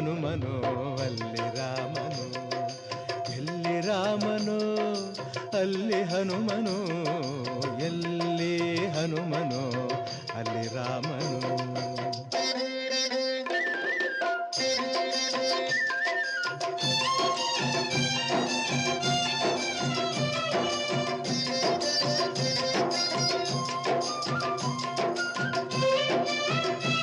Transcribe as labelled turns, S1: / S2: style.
S1: ಹನುಮನೋ ಅಲ್ಲಿ ರಾಮನು ಎಲ್ಲಿ ರಾಮನು ಅಲ್ಲಿ ಹನುಮನು ಎಲ್ಲಿ ಹನುಮನು ಅಲ್ಲಿ ರಾಮನು